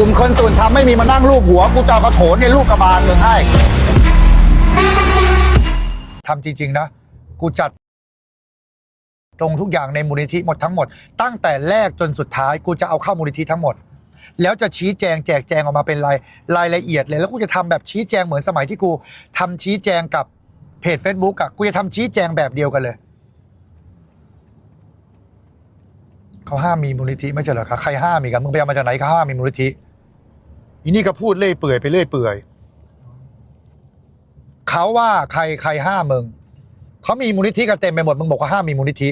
กลุ่มคนตื่นทำไม่มีมานั่งรูปหัว กูจะเอากระโถนในรูปกระบาลมึงให้ทำจริง ๆ นะ กูจัด ตรงทุกอย่างในมูลนิธิหมดทั้งหมด ตั้งแต่แรกจนสุดท้าย กูจะเอาเข้ามูลนิธิทั้งหมด แล้วจะชี้แจงแจกแจงออกมาเป็นรายรายละเอียดเลย แล้วกูจะทำแบบชี้แจงเหมือนสมัยที่กูทำชี้แจงกับเพจ Facebook อะกูจะทำชี้แจงแบบเดียวกันเลยเขาห้ามมีมูลนิธิไม่ใช่เหรอคะใครห้ามมีกันมึงไปเอามาจากไหนเขาห้ามมีมูลนิธิ อีนี่ก็พูดเล่ยเปื่อยไปเรื่อยเปื่อยเขาว่าใครใครห้ามมึงเขามีมูลนิธิกันเต็มไปหมดมึงบอกว่าห้ามมีมูลนิธิ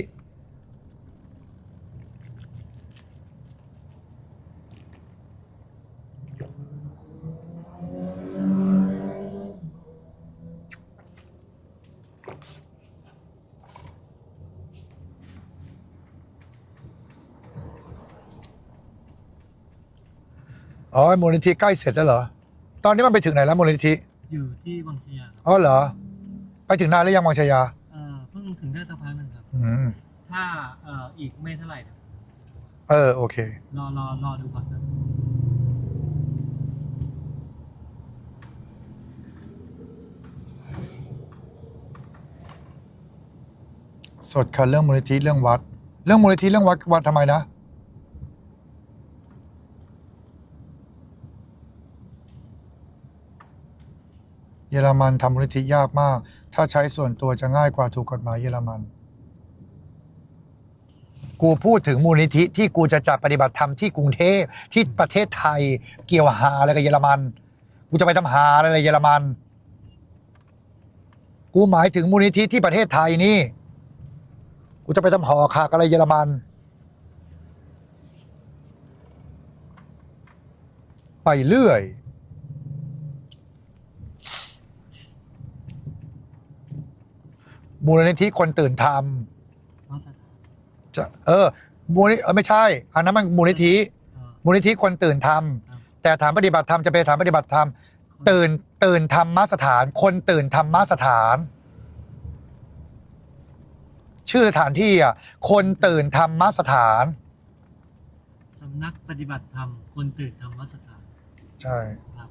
อ๋อมูลนิธิใกล้เสร็จแล้วเหรอ ตอนนี้มันไปถึงไหนแล้วมูลนิธิ อยู่ที่วังชยาครับอ๋อเหรอ ไปถึงนานหรือยังวังชยา เอ่อเพิ่งถึงได้สักพักหนึ่งครับ อืม ถ้าเอ่ออีกไม่เท่าไหร่เดี๋ยวเออโอเค รอรอรอดูก่อนครับ สดค่ะเรื่องมูลนิธิเรื่องวัด เรื่องมูลนิธิเรื่องวัดวัดทำไมนะ ยอรมันทำมูลนิธิยากมาก ถ้าใช้ส่วนตัวจะง่ายกว่าถูกกฎหมายเยอรมัน กูพูดถึงมูลนิธิที่กูจะจัดปฏิบัติธรรมที่กรุงเทพที่ประเทศไทยเกี่ยวหาอะไรกับเยอรมัน กูจะไปทำหาอะไรเยอรมัน กูหมายถึงมูลนิธิที่ประเทศไทยนี่ กูจะไปทำหอคากอะไรเยอรมัน ไปเรื่อย มูลนิธิคนตื่นทมาสถานำจะเออมูลนิเออไม่ใช่ อันนั้นมันมูลนิธิเอ่อมูลนิธิคนตื่นทครับำแต่ฐานปฏิบัติธรรมจะเป็นฐานปฏิบัติธรรม ตื่นตื่นธรรมสถาน คนตื่นธรรมสถาน ชื่อสถานที่อะคนตื่นธรรมสถานสำนักปฏิบัติธรรม คนตื่นธรรมสถาน ใช่ครับ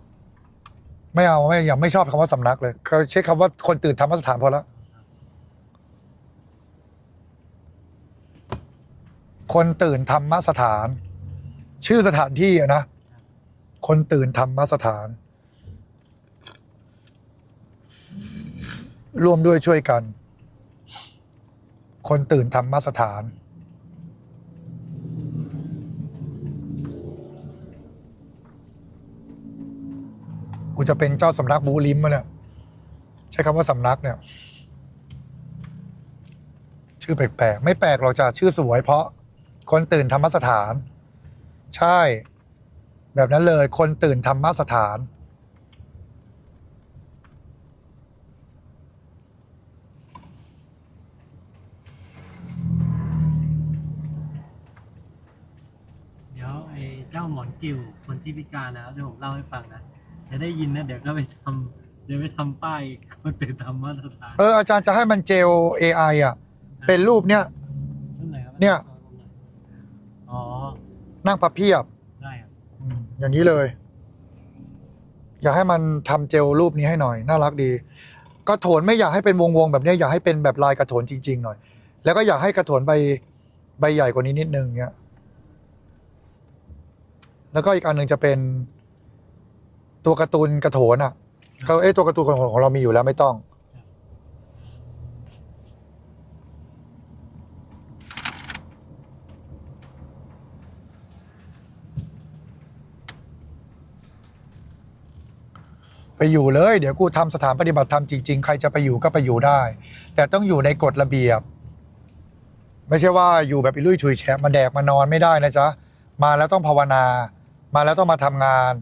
ไม่เอาไม่ยังไม่ชอบคำว่าสำนักเลยเขาใช้คำว่าคนตื่นธรรมสถานพอแล้ว คนตื่นธรรมสถาน ชื่อสถานที่อะนะ คนตื่นธรรมสถาน ร่วมด้วยช่วยกัน คนตื่นธรรมสถาน กูจะเป็นเจ้าสำนักบูลิมมาเนี่ยใช้คำว่าสำนักเนี่ยชื่อแปลกๆ ไม่แปลกหรอกจ้ะชื่อสวยเพราะ คนตื่นธรรมสถาน ใช่ แบบนั้นเลย คนตื่นธรรมสถาน เดี๋ยวไอ้เจ้าหมอนกิวคนที่พิการนะครับเดี๋ยวผมเล่าให้ฟังนะจะได้ยินนะเดี๋ยวก็ไปทำเดี๋ยวไปทำป้ายคนตื่นธรรมสถานเอออาจารย์จะให้มันเจล AI อะ เป็นรูปเนี่ยรูปไหนครับเนี่ยอ๋อ นั่งพับเพียบได้ครับอืมอย่างนี้เลย อยากให้มันทำเจลรูปนี้ให้หน่อย น่ารักดี กระโถนไม่อยากให้เป็นวงๆแบบเนี้ยอยากให้เป็นแบบลายกระโถนจริง ๆ หน่อย แล้วก็อยากให้กระโถนใบใบใหญ่กว่านี้นิดนึงเนี้ย แล้วก็อีกอันหนึ่งจะเป็น ตัวการ์ตูนกระโถนอะก็เอ้ยตัวการ์ตูนของของเรามีอยู่แล้วไม่ต้อง ไปอยู่เลย เดี๋ยวกูทำสถานปฏิบัติธรรมจริงๆ ใครจะไปอยู่ก็ไปอยู่ได้ แต่ต้องอยู่ในกฎระเบียบ ไม่ใช่ว่าอยู่แบบอิลุยฉุยแฉะมาแดกมานอนไม่ได้นะจ๊ะมาแล้วต้องภาวนา มาแล้วต้องมาทำงาน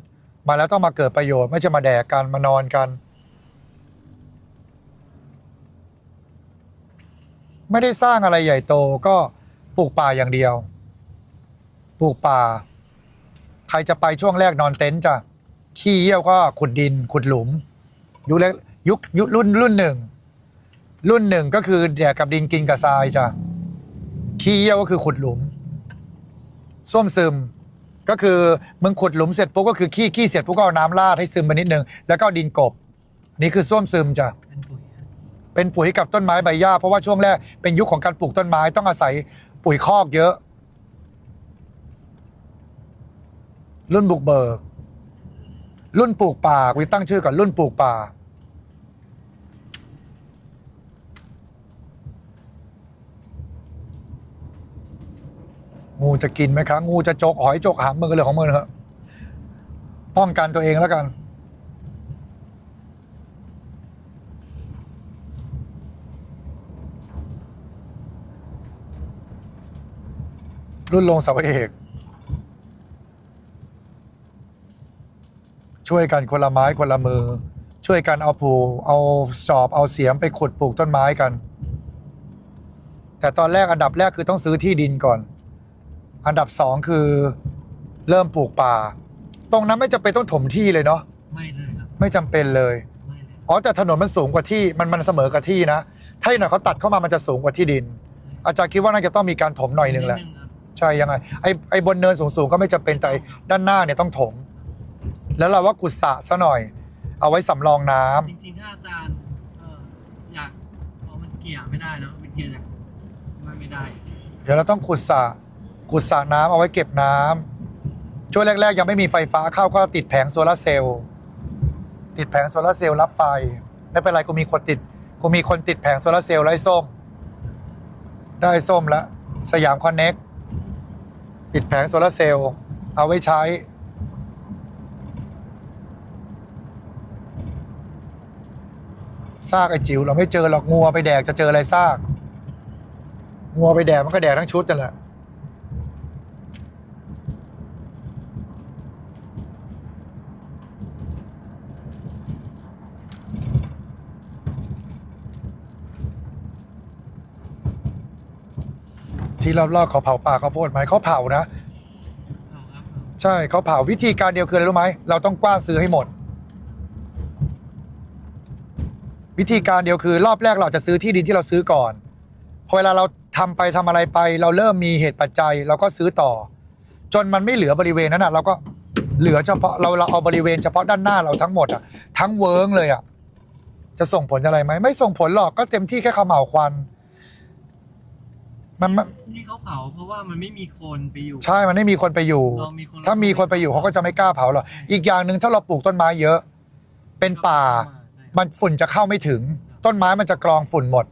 มาแล้วต้องมาเกิดประโยชน์ ไม่ใช่มาแดกกันมานอนกัน ไม่ได้สร้างอะไรใหญ่โตก็ปลูกป่าอย่างเดียว ปลูกป่า ใครจะไปช่วงแรกนอนเต็นท์จ้ะ ขี้เยี่ยวก็ขุดดินขุดหลุม ยุคแรกยุคยุครุ่นรุ่นหนึ่ง รุ่นหนึ่งก็คือแดกกับดินกินกับทรายจ้ะขี้เยี่ยวก็คือขุดหลุมส้วมซึมก็คือมึงขุดหลุมเสร็จปุ๊บก็คือขี้ขี้เสร็จปุ๊บก็เอาน้ำราดให้ซึมไปนิดนึงแล้วก็ดินกบนี่คือส้วมซึมจ้ะเป็นปุ๋ยนะเป็นปุ๋ยกับต้นไม้ใบหญ้าเพราะว่าช่วงแรกเป็นยุคของการปลูกต้นไม้ต้องอาศัยปุ๋ยคอกเยอะ รุ่นบุกเบิก รุ่นปลูกป่าวิตั้งชื่อก่อนรุ่นปลูกป่า งูจะกินไหมคะงูจะจกหอยจกหามมือเลยของมือเถอะป้องกันตัวเองแล้วกัน รุ่นลงเสาเอก ช่วยกันคนละไม้คนละมือ ช่วยกันเอาผูเอาจอบเอาเสียมไปขุดปลูกต้นไม้กัน แต่ตอนแรกอันดับแรกคือต้องซื้อที่ดินก่อน อันดับสองคือเริ่มปลูกป่า ตรงนั้นไม่จำเป็นต้องถมที่เลยเนาะไม่เลยครับไม่จำเป็นเลย ไม่เลยอ๋อแต่ถนนมันสูงกว่าที่มันมันเสมอกับที่นะ ถ้าอีกหน่อยเขาตัดเข้ามามันจะสูงกว่าที่ดิน อาจารย์คิดว่าน่าจะต้องมีการถมหน่อยหนึ่งแหละดครับ ใช่ยังไงไอ้ไอ้บนเนินสูงๆก็ไม่จำเป็นแต่ไอ้ด้านหน้าเนี่ยต้องถม แล้วเราว่ากุศะซะหน่อย เอาไว้สำรองน้ำจริงๆถ้าอาจารย์เอ่ออยากเอามันเกี่ยไม่ได้เนอะมันเกี่ยจากมันไม่ได้เดี๋ยวเราต้องขุดสระขุดสระน้ำเอาไว้เก็บน้ำช่วงแรก ๆ ยังไม่มีไฟฟ้าเข้าก็ติดแผงโซลาร์เซลล์ติดแผงโซลาร์เซลล์รับไฟ ไม่เป็นไรกูมีคนติดกูมีคนติดแผงโซลาร์เซลล์ไร้ส้ม ได้ส้มแล้วสยามคอนเน็กติดแผงโซลาร์เซลล์เอาไว้ใช้ ซากไอ้จิ๋วเราไม่เจอหรอกงัวไปแดกจะเจออะไรซากงัวไปแดกมันก็แดกทั้งชุดนั่นแหละที่รอบๆเขาเผาป่าเขาโพดไหมเขาเผานะ ใช่เขาเผาวิธีการเดียวคืออะไรรู้ไหมเราต้องกว้านซื้อให้หมด วิธีการเดียวคือรอบแรกเราจะซื้อที่ดินที่เราซื้อก่อนพอเวลาเราทำไปทำอะไรไป เราเริ่มมีเหตุปัจจัยเราก็ซื้อต่อ จนมันไม่เหลือบริเวณนั้นอะเราก็เหลือเฉพาะเราเราเอาบริเวณเฉพาะด้านหน้าเราทั้งหมดอะทั้งเวิร์งเลยอะจะส่งผลอะไรไหมไม่ส่งผลหรอกก็เต็มที่แค่เขม่าวควัน มันมันที่เขาเผาเพราะว่ามันไม่มีคนไปอยู่ ใช่มันไม่มีคนไปอยู่เรามีคนถ้ามีคนไปอยู่เขาก็จะไม่กล้าเผาหรอกอีกอย่างหนึ่งถ้าเราปลูกต้นไม้เยอะ เป็นป่าใช่ มันฝุ่นจะเข้าไม่ถึง ต้นไม้มันจะกรองฝุ่นหมด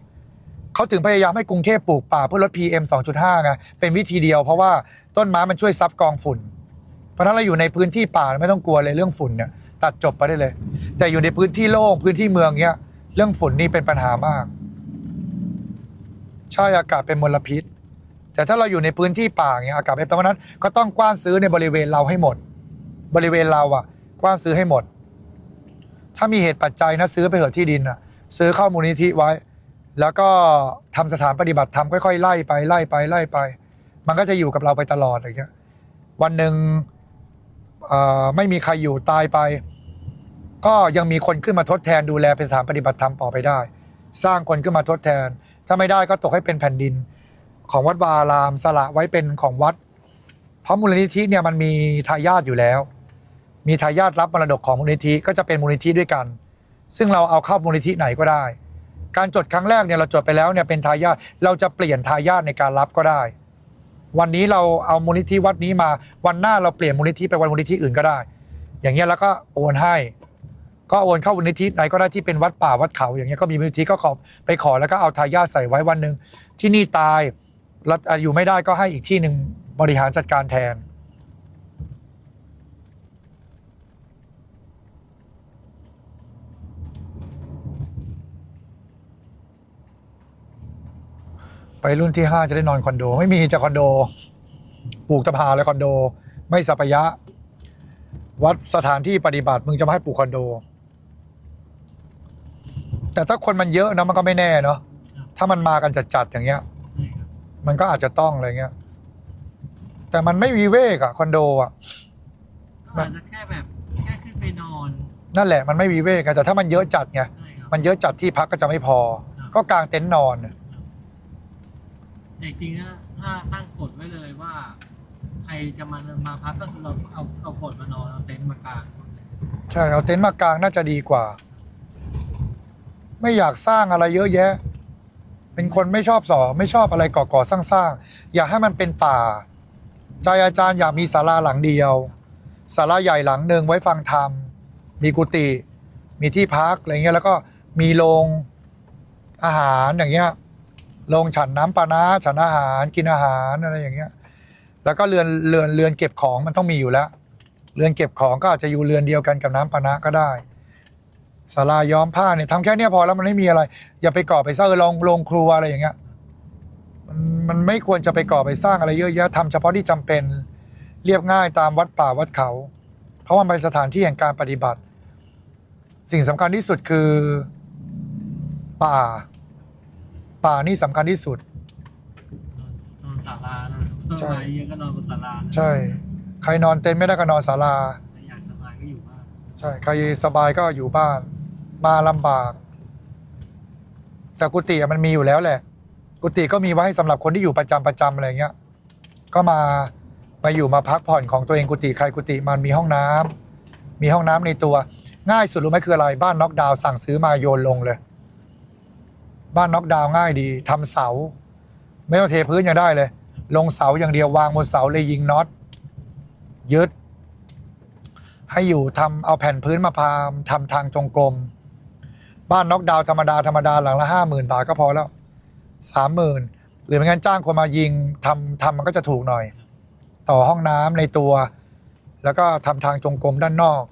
เขาถึงพยายามให้กรุงเทพปลูกป่าเพื่อลด PM 2.5ไงเป็นวิธีเดียวเพราะว่าต้นไม้มันช่วยซับกรองฝุ่น เพราะฉะนั้นเราอยู่ในพื้นที่ป่าไม่ต้องกลัวเลยเรื่องฝุ่นเนี่ยตัดจบไปได้เลย แต่อยู่ในพื้นที่โล่งพื้นที่เมืองเนี้ยเรื่องฝุ่นนี่เป็นปัญหามากใช่อากาศเป็นมลพิษ แต่ถ้าเราอยู่ในพื้นที่ป่าเงี้ยอากาศเป็นเพราะฉะนั้นก็ต้องกว้านซื้อในบริเวณเราให้หมด บริเวณเราอะกว้านซื้อให้หมด ถ้ามีเหตุปัจจัยนะซื้อไปเถอะที่ดินอะซื้อเข้ามูลนิธิไว้ แล้วก็ทำสถานปฏิบัติธรรมค่อยๆไล่ไปไล่ไปไล่ไป มันก็จะอยู่กับเราไปตลอดอย่างเงี้ยวันหนึ่งไม่มีใครอยู่ตายไป ก็ยังมีคนขึ้นมาทดแทนดูแลเป็นสถานปฏิบัติธรรมต่อไปได้ สร้างคนขึ้นมาทดแทน ถ้าไม่ได้ก็ตกให้เป็นแผ่นดิน ของวัดวาอารามสละไว้เป็นของวัด เพราะมูลนิธิเนี่ยมันมีทายาทอยู่แล้ว มีทายาทรับมรดกของมูลนิธิก็จะเป็นมูลนิธิด้วยกัน ซึ่งเราเอาเข้ามูลนิธิไหนก็ได้ การจดครั้งแรกเนี่ยเราจดไปแล้วเนี่ยเป็นทายาทเราจะเปลี่ยนทายาทในการรับก็ได้ วันนี้เราเอามูลนิธิวัดนี้มาวันหน้าเราเปลี่ยนมูลนิธิไปวันมูลนิธิอื่นก็ได้ อย่างเงี้ยแล้วก็โอนให้ ก็โอนเข้ามูลนิธิไหนก็ได้ที่เป็นวัดป่าวัดเขา อย่างเงี้ยก็มีมูลนิธิก็ขอไปขอแล้วก็เอาทายาทใส่ไว้วันหนึ่งที่นี่ตายแล้วอยู่ไม่ได้ก็ให้อีกที่หนึ่งบริหารจัดการแทน ไปรุ่นที่ห้าจะได้นอนคอนโด ไม่มีจะคอนโด ปลูกตะพาเลยคอนโด ไม่สัปยะ วัดสถานที่ปฏิบัติมึงจะมาให้ปลูกคอนโด แต่ถ้าคนมันเยอะนะมันก็ไม่แน่เนาะถ้ามันมากันจัดๆอย่างเงี้ยใช่ครับมันก็อาจจะต้องอะไรเงี้ย แต่มันไม่วิเวกอะคอนโดอะก็อาจจะแค่แบบแค่ขึ้นไปนอน นั่นแหละมันไม่วิเวกอะแต่ถ้ามันเยอะจัดไงใช่ครับมันเยอะจัดที่พักก็จะไม่พอ ก็กางเต็นท์นอน แต่จริงถ้าถ้าตั้งกฎไว้เลยว่า ใครจะมามาพักก็คือเราเอาเอากดมานอนเอาเต็นท์มากางใช่เอาเต็นท์มากางน่าจะดีกว่า ไม่อยากสร้างอะไรเยอะแยะ เป็นคนไม่ชอบสอไม่ชอบอะไรก่อก่อสร้างสร้างๆอยากให้มันเป็นป่า ใจอาจารย์อยากมีศาลาหลังเดียวศาลาใหญ่หลังหนึ่งไว้ฟังธรรม มีกุฏิมีที่พักอะไรเงี้ยแล้วก็มีโรงอาหารอย่างเงี้ย โรงฉันน้ำปานะฉันอาหารกินอาหารอะไรอย่างเงี้ย แล้วก็เรือนเรือนเรือนเก็บของมันต้องมีอยู่แล้ว เรือนเก็บของก็อาจจะอยู่เรือนเดียวกันกับน้ำปานะก็ได้ศาลาย้อมผ้าเนี่ยทำแค่นี้พอแล้วมันไม่มีอะไร อย่าไปก่อไปสร้างลงโรงครัวอะไรอย่างเงี้ยมันมันไม่ควรจะไปก่อไปสร้างอะไรเยอะแยะทำเฉพาะที่จำเป็นเรียบง่ายตามวัดป่าวัดเขา เพราะว่ามันเป็นสถานที่แห่งการปฏิบัติ สิ่งสำคัญที่สุดคือป่า ป่านี่สำคัญที่สุด นอนนอนศาลานะเพิ่มใช่มาเยอะก็นอนบนศาลานะใช่ ใครนอนเต็นท์ไม่ได้ก็นอนศาลาถ้าอยากสบายก็อยู่บ้านใช่ ใครสบายก็อยู่บ้าน มาลำบาก แต่กุฏิอะมันมีอยู่แล้วแหละ กุฏิก็มีไว้ให้สำหรับคนที่อยู่ประจำประจำอะไรเงี้ย ก็มามาอยู่มาพักผ่อนของตัวเองกุฏิใครกุฏิมันมีห้องน้ำมีห้องน้ำในตัว ง่ายสุดรู้ไหมคืออะไรบ้านน็อกดาวน์สั่งซื้อมาโยนลงเลย บ้านน็อกดาวน์ง่ายดีทำเสา ไม่ต้องเทพื้นยังได้เลย ลงเสาอย่างเดียววางบนเสาเลยยิงน็อตยึด ให้อยู่ทำเอาแผ่นพื้นมาพามทำทางจงกรมบ้านน็อกดาวธรรมดาธรรมดาหลังละห้าหมื่นบาทก็พอแล้วสามหมื่นหรือไม่งั้นจ้างคนมายิงทำทำมันก็จะถูกหน่อย ต่อห้องน้ำในตัว แล้วก็ทำทางจงกรมด้านนอก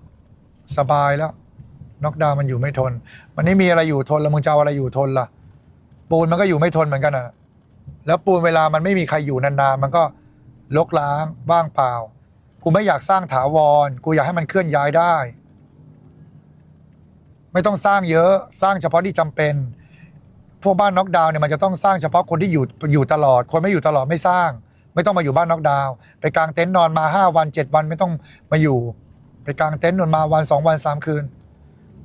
สบายแล้วน็อกดาวมันอยู่ไม่ทน มันไม่มีอะไรอยู่ทนแล้วมึงจะเอาอะไรอยู่ทนล่ะ ปูนมันก็อยู่ไม่ทนเหมือนกันอะแล้วปูนเวลามันไม่มีใครอยู่นานๆมันก็ลกล้างว่างเปล่า กูไม่อยากสร้างถาวร กูอยากให้มันเคลื่อนย้ายได้ ไม่ต้องสร้างเยอะสร้างเฉพาะที่จำเป็น พวกบ้านน็อกดาวน์เนี่ยมันจะต้องสร้างเฉพาะคนที่อยู่อยู่ตลอด คนไม่อยู่ตลอดไม่สร้าง ไม่ต้องมาอยู่บ้านน็อกดาวน์ไปกางเต็นท์นอนมาห้าวันเจ็ดวันไม่ต้องมาอยู่ ไปกางเต็นท์นอนมาวันสองวันสามคืน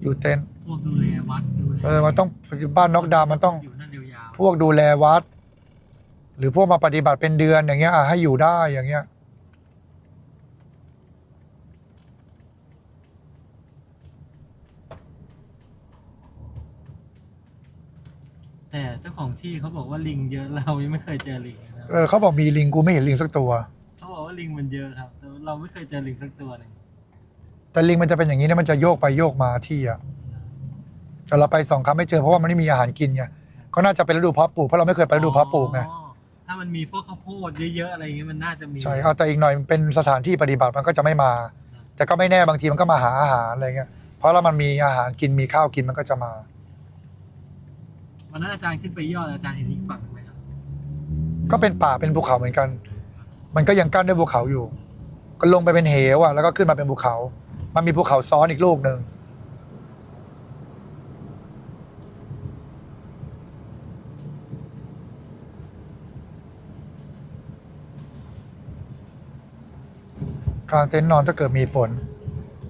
อยู่เต็นท์พวกดูแลวัดดูแลเออมันต้องบ้านน็อกดาวน์มันต้องอยู่นั่นยาว พวกดูแลวัด หรือพวกมาปฏิบัติเป็นเดือนอย่างเงี้ยอะให้อยู่ได้อย่างเงี้ยๆแต่เจ้าของที่เขาบอกว่าลิงเยอะเรายังไม่เคยเจอลิงเลยนะเออเขาบอกมีลิงกูไม่เห็นลิงสักตัว เขาบอกว่าลิงมันเยอะครับแต่เราไม่เคยเจอลิงสักตัวเลยแต่ลิงมันจะเป็นอย่างนี้เนี่ยมันจะโยกไปโยกมาที่อะแต่เราไปสองครั้งไม่เจอเพราะว่ามันไม่มีอาหารกินไง ก็น่าจะเป็นฤดูเพาะปลูกเพราะเราไม่เคยไปฤดูเพาะปลูกไงอ๋อถ้ามันมีพวกข้าวโพดเยอะๆอะไรอย่างเงี้ยมันน่าจะมีใช่เอาแต่อีกหน่อยมันเป็นสถานที่ปฏิบัติมันก็จะไม่มา แต่ก็ไม่แน่บางทีมันก็มาหาอาหารอะไรเงี้ยเพราะเรามันมีอาหารกินมีข้าวกินมันก็จะมา วันนั้นอาจารย์ขึ้นไปยอดอาจารย์เห็นอีกฝั่งไหมครับก็เป็นป่าเป็นภูเขาเหมือนกัน มันก็ยังกั้นด้วยภูเขาอยู่ ก็ลงไปเป็นเหวอะแล้วก็ขึ้นมาเป็นภูเขา มันมีภูเขาซ้อนอีกลูกหนึ่งางเต็นท์นอนถ้าเกิดมีฝน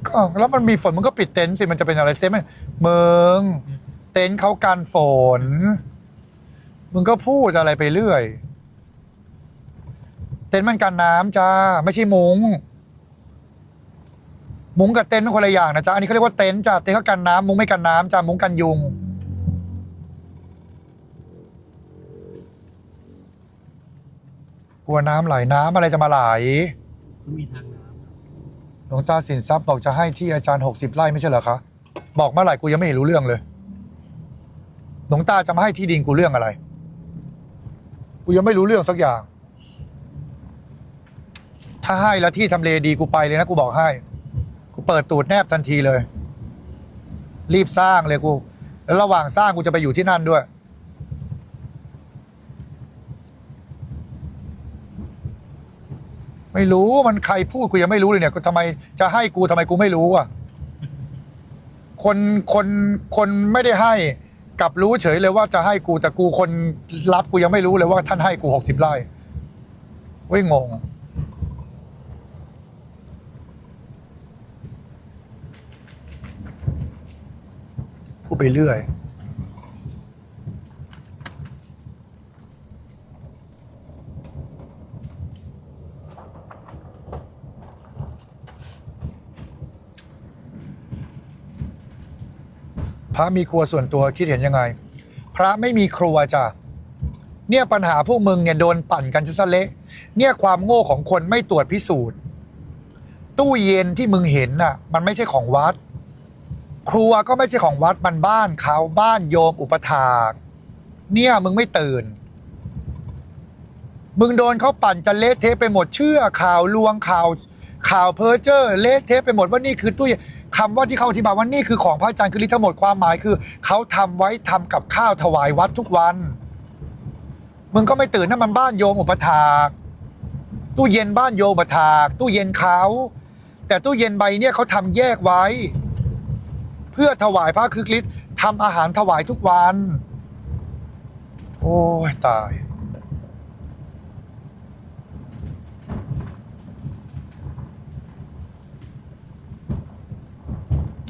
ก็แล้วมันมีฝนมันก็ปิดเต็นท์สิมันจะเป็นอะไรเต็นท์มันเมืองเต็นท์เขากันฝน มึงก็พูดอะไรไปเรื่อย เต็นท์มันกันน้ำจ้าไม่ใช่มุง้งมุ้งกับเต็นท์มันคนละอย่างนะจ๊ะ อันนี้เขาเรียกว่าเต็นท์จ้าเต็นท์เขากันน้ำมุ้งไม่กันน้ำจ้ามุ้งกันยุง กลัวน้ำไหลน้ำอะไรจะมาไหล มีทางน หลวงตาสินทรัพย์บอกจะให้ที่อาจารย์หกสิบไร่ไม่ใช่เหรอคะ บอกเมื่อไหร่กูยังไม่เห็นรู้เรื่องเลย หลวงตาจะมาให้ที่ดินกูเรื่องอะไร กูยังไม่รู้เรื่องสักอย่าง ถ้าให้แล้วที่ทำเลดีกูไปเลยนะกูบอกให้ กูเปิดตูดแนบทันทีเลย รีบสร้างเลยกู แล้วระหว่างสร้างกูจะไปอยู่ที่นั่นด้วย ไม่รู้มันใครพูดกูยังไม่รู้เลยเนี่ยทำไมจะให้กูทำไมกูไม่รู้อะคนคนคนไม่ได้ให้กลับรู้เฉยเลยว่าจะให้กูแต่กูคนรับกูยังไม่รู้เลยว่าท่านให้กูหกสิบไร่เว้ยงง พูดไปเรื่อย พระมีครัวส่วนตัวคิดเห็นยังไง พระไม่มีครัวจ้ะเนี่ยปัญหาพวกมึงเนี่ยโดนปั่นกันจะซะเละ เนี่ยความโง่ของคนไม่ตรวจพิสูจน์ ตู้เย็นที่มึงเห็นน่ะ มันไม่ใช่ของวัด ครัวก็ไม่ใช่ของวัดมันบ้านเขาบ้านโยมอุปถากเนี่ยมึงไม่ตื่น มึงโดนเขาปั่นจะเละเทะไปหมดเชื่อข่าวลวงข่าวข่าวเพ้อเจ้อเละเทะไปหมดว่านี่คือตู้เย็น คำว่าที่เขาอธิบายว่านี่คือของพระอาจารย์คือลิทั้งหมดความหมายคือ เขาทำไว้ทำกับข้าวถวายวัดทุกวัน มึงก็ไม่ตื่นนั่นมันบ้านโยมอุปถากตู้เย็นบ้านโยมอุปถากตู้เย็นเขาแต่ตู้เย็นใบเนี่ยเขาทำแยกไว้ เพื่อถวายพระคือคริสต์ทำอาหารถวายทุกวัน โอ้ยตาย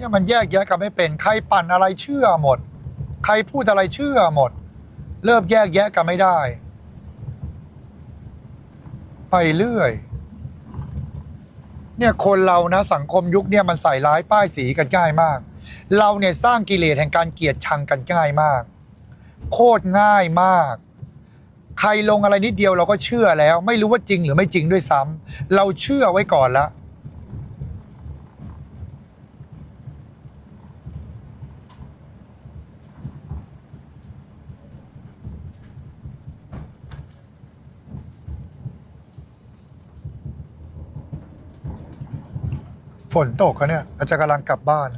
เนี่ยมันแยกแยะกันไม่เป็น ใครปั่นอะไรเชื่อหมด ใครพูดอะไรเชื่อหมด เริ่มแยกแยะกันไม่ได้ ไปเรื่อย เนี่ยคนเรานะสังคมยุคเนี่ยมันใส่ร้ายป้ายสีกันง่ายมาก เราเนี่ยสร้างกิเลสแห่งการเกลียดชังกันง่ายมาก โคตรง่ายมากใครลงอะไรนิดเดียวเราก็เชื่อแล้ว ไม่รู้ว่าจริงหรือไม่จริงด้วยซ้ำเราเชื่อไว้ก่อนแล้ว ฝนตกอะเนี่ยอาจจะกำลังกลับบ้าน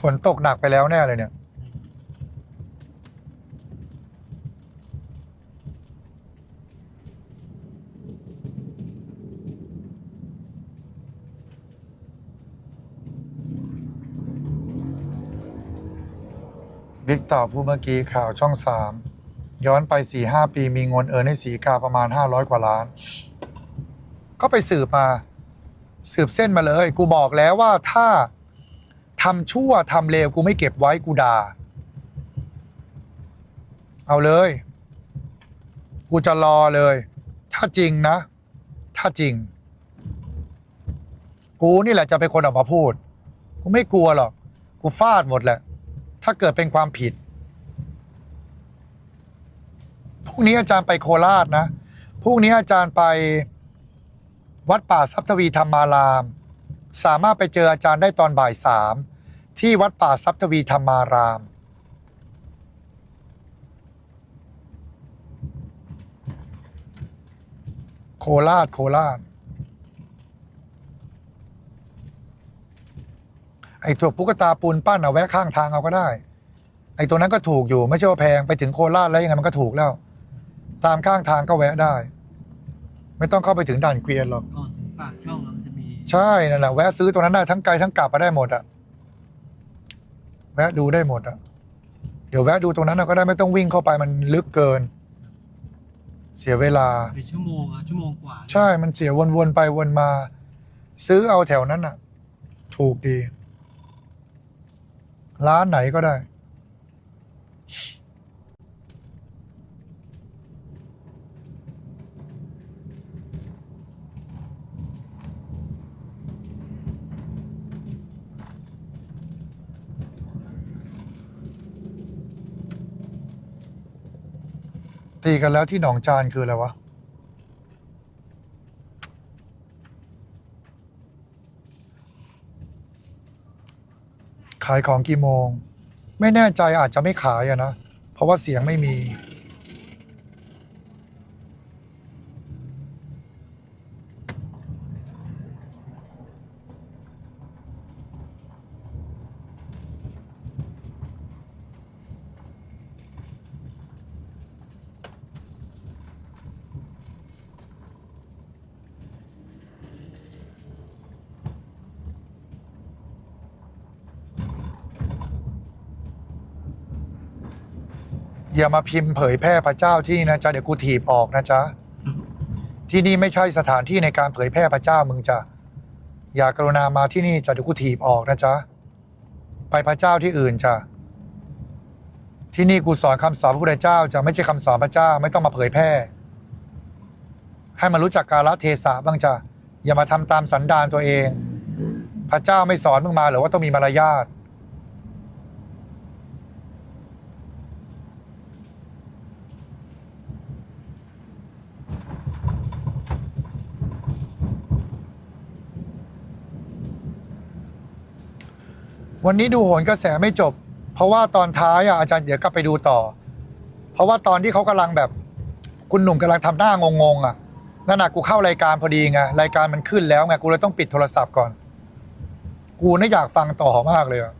ฝนตกหนักไปแล้วแน่เลยเนี่ย วิกตอบผู้เมื่อกี้ข่าวช่องสามย้อนไปสี่ห้าปีมีเงินเอินให้สีกาประมาณห้าร้อยกว่าล้าน ก็ไปสืบมาสืบเส้นมาเลย กูบอกแล้วว่าถ้าทำชั่วทำเลวกูไม่เก็บไว้กูด่า เอาเลย กูจะรอเลย ถ้าจริงนะ ถ้าจริง กูนี่แหละจะเป็นคนออกมาพูด กูไม่กลัวหรอก กูฟาดหมดแหละ ถ้าเกิดเป็นความผิดพรุ่งนี้อาจารย์ไปโคราชนะพรุ่งนี้อาจารย์ไป วัดป่าทรัพย์ทวีธรรมาราม สามารถไปเจออาจารย์ได้ตอนบ่ายสามที่วัดป่าทรัพย์ทวีธรรมาราม โคราชโคราชไอ้ตัวปุ๊กตาปูนปั้นเอาแวะข้างทางเอาก็ได้ ไอ้ตัวนั้นก็ถูกอยู่ไม่ใช่ว่าแพงไปถึงโคราชแล้วยังไงมันก็ถูกแล้ว ตามข้างทางก็แวะได้ ไม่ต้องเข้าไปถึงด่านเกวียนหรอก ก่อนถึงปากช่องอะมันจะมีใช่นั่นแหละแวะซื้อตรงนั้นได้ทั้งไกลทั้งกลับมาได้หมดอะแวะดูได้หมดอะเดี๋ยวแวะดูตรงนั้นนะก็ได้ไม่ต้องวิ่งเข้าไปมันลึกเกิน เสียเวลาไปชั่วโมงอะชั่วโมงกว่าใช่ มันเสียวนๆไปวนมา ซื้อเอาแถวนั้นอะถูกดี ร้านไหนก็ได้ ตีกันแล้วที่หนองจานคืออะไรวะ ขายของกี่โมง ไม่แน่ใจอาจจะไม่ขายอะนะ เพราะว่าเสียงไม่มี อย่ามาพิมพ์เผยแพร่พระเจ้าที่นะจ๊ะเดี๋ยวกูถีบออกนะจ๊ะที่นี่ไม่ใช่สถานที่ในการเผยแพร่พระเจ้ามึงจะอย่ากรุณามาที่นี่จ้ะเดี๋ยวกูถีบออกนะจ๊ะไปพระเจ้าที่อื่นจ้ะที่นี่กูสอนคำสอนพระพุทธเจ้าจะไม่ใช่คำสอนพระเจ้าไม่ต้องมาเผยแพร่ ให้มันรู้จักกาลเทศะบ้างจ้ะอย่ามาทำตามสันดานตัวเอง พระเจ้าไม่สอนมึงมาหรือว่าต้องมีมารยาท วันนี้ดูโหนกระแสไม่จบ เพราะว่าตอนท้ายอะอาจารย์เดี๋ยวกลับไปดูต่อ เพราะว่าตอนที่เขากำลังแบบ คุณหนุ่มกำลังทำหน้างงๆอะนั่นน่ะกูเข้ารายการพอดีไงรายการมันขึ้นแล้วไงกูเลยต้องปิดโทรศัพท์ก่อน กูน่าอยากฟังต่อมากเลยอะ